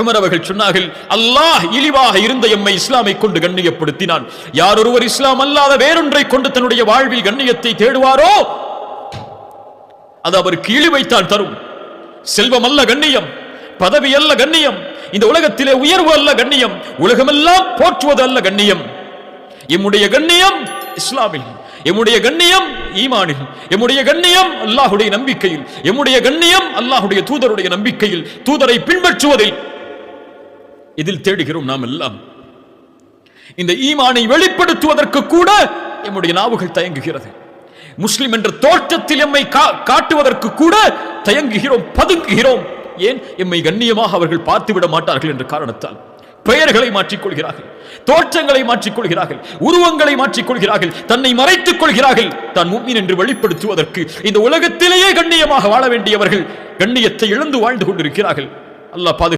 Umar அவர்கள் சொன்னார்கள் அல்லாஹ் இழிவாக இருந்த எம்மை இஸ்லாமை கொண்டு கண்ணியப்படுத்தினான். யார் ஒருவர் இஸ்லாம் அல்லாத வேறொன்றை கொண்டு தன்னுடைய வாழ்வில் கண்ணியத்தை தேடுவாரோ அது அவருக்கு இழிவைத்தான் தரும். செல்வம் அல்ல கண்ணியம் பதவி அல்ல கண்ணியம் இந்த உலகத்திலே உயர்வு அல்ல கண்ணியம் உலகமெல்லாம் போற்றுவது அல்ல கண்ணியம். எம்முடைய கண்ணியம் இஸ்லாமில் எம்முடைய கண்ணியம் ஈமானில் எம்முடைய கண்ணியம் அல்லாஹுடைய நம்பிக்கையில் எம்முடைய கண்ணியம் அல்லாஹுடைய தூதருடைய நம்பிக்கையில் தூதரை பின்பற்றுவதில் இதில் தேடுகிறோம் நாம் எல்லாம். இந்த ஈமானை வெளிப்படுத்துவதற்கு கூட எம்முடைய நாவுகள் தயங்குகிறது. முஸ்லிம் என்ற தோற்றத்தில் எம்மை காட்டுவதற்கு கூட தயங்குகிறோம் பதுங்குகிறோம். ஏன்? எம்மை கண்ணியமாக அவர்கள் பார்த்துவிட மாட்டார்கள் என்ற காரணத்தால். பெயர்களை மாற்றிக்கொள்கிறார்கள் தோற்றங்களை மாற்றிக்கொள்கிறார்கள் உருவங்களை மாற்றிக்கொள்கிறார்கள் தன்னை மறைத்துக் கொள்கிறார்கள். தான் முக்மீன் என்று வெளிப்படுத்துவதற்கு இந்த உலகத்திலேயே கண்ணியமாக வாழ வேண்டியவர்கள் கண்ணியத்தை இழந்து வாழ்ந்து கொண்டிருக்கிறார்கள். அல்லாஹ் பாது